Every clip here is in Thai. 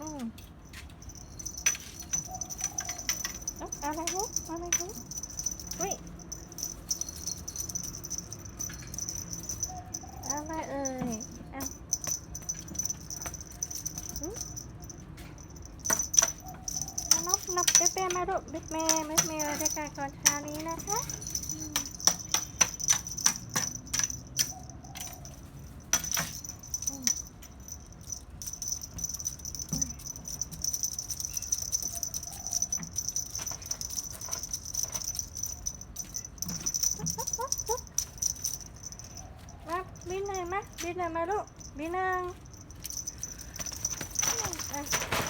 อืมอะอะไรลูกอะไรลูกอุ้ยอะไรเอ่ยอะอืมเอานับนับเป๊ะๆมาลูกเป๊ะๆเป๊ะๆเลยด้วยกันก่อนเช้านี้นะคะอืมอืม มาบินหน่อยมา บินหน่อยมาลูกบินหนึ่งอะ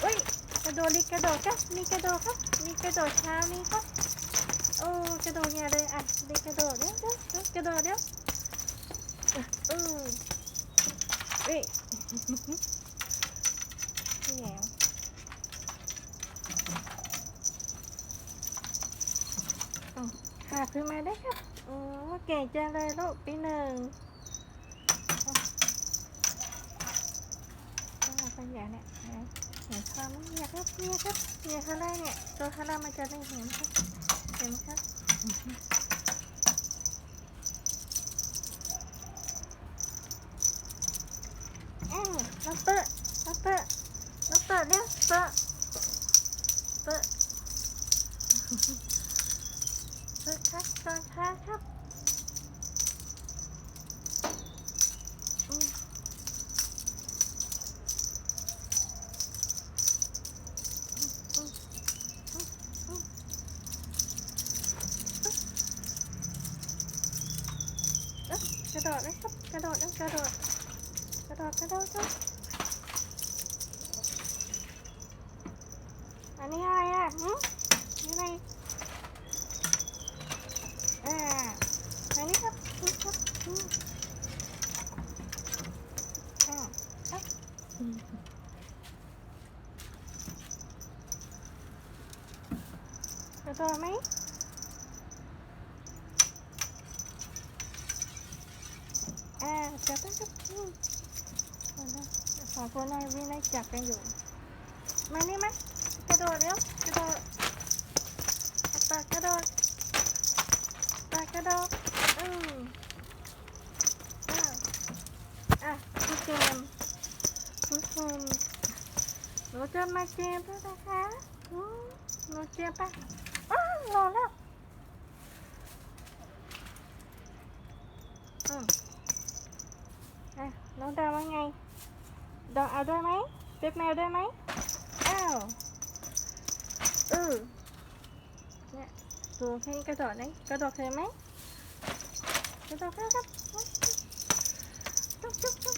อุ้ยกระโดดดิกระโดดครับมีกระโดดครับ มีกระโดดเช้านี้ครับโอ้กระโดดเนี่ยเลยอะดิกระโดดเดี๋ยวเดี๋ยวกระโดดเดี๋ยวอะอืออุ้ยแหวอืมขาขึ้นมาได้ครับโอ้เก่งจังเลยลูกปีหนึ่ง ต้องเอาไปอย่างเนี่ยเห็นความเนี่ยครับเนี่ยครับเนี่ยข้างล่างเนี่ยตัวข้างล่างมันจะไม่เห็นครับเห็นครับอืมน้องเตอะน้องเตอะน้องเตอะเนี่ยเตอะเตอะเตอะครับตอนช้าครับ เอ๊ะกระโดดนะครับกระโดดนะกระโดดกระโดดกระโดดจ้ะอันนี้อะไรอะหืมนี่อะไรอ่าอันนี้ครับนี่ครับอืมอ่าครับอืมกระโดดไหม อ่า จับได้ครับอืมเอาละสองคนนายวินัยจับกันอยู่ มานี่ไหมกระโดดเร็วกระโดดปากกระโดดปากกระโดดอืมอ้าวอะพี่เจมส์พี่เจมหนูจะมาเจมด้วยนะคะหนูเจมปะอ้าวรอแล้วอืม น้องดาวว่าไงดาวเอาด้วยไหมเป๊กแมวด้วยไหมอ้าวเออเนี่ยตัวแค่นี้กระโดดไหมกระโดดเคยไหมกระโดดครับครับจุ๊บจุ๊บจุ๊บ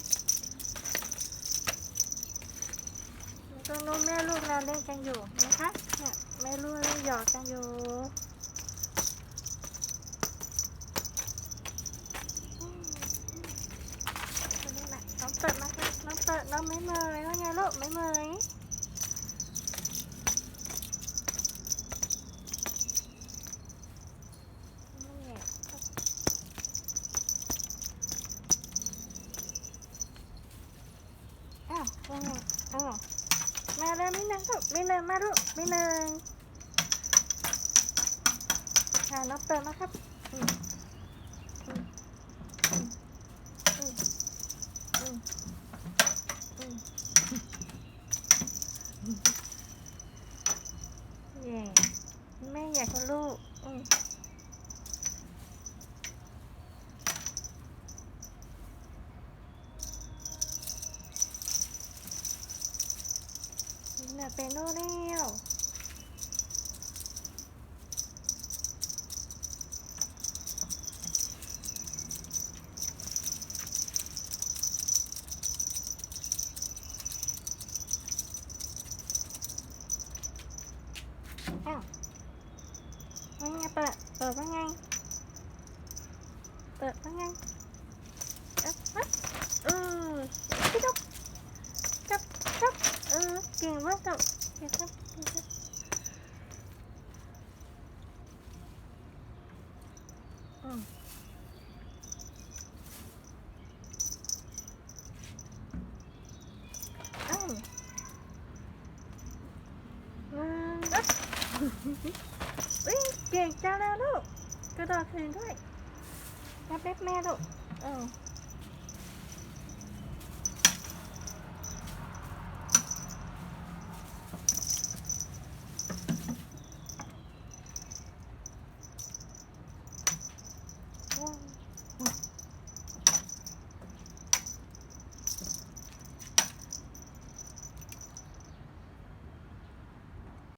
ตรงนู้นแม่ลูกเราเล่นกันอยู่นะคะเนี่ยแม่ลูกเล่นหยอกกันอยู่อืม คนนี้แหละน้องเปิดมาค่ะน้องเปิดน้อง ไม่เมยว่าไงลูกไม่เมยอ้าวว่าไงอ้าวมาเลยไม่นึงลูกไม่นึงมาลูกไม่นึงค่ะน้องเปิดมาครับอืมอืมอืมอืม อืมอืมเย่แม่อยากกับลูกอืมน่ะ เป็นโน่แล้วอ้าวว่ไงเปิด เปิดว่าไง เปิดว่าไง อุ้ยเก่งจังแล้วลูกกระโดดถึงด้วยรับเล็บแม่ลูกเออ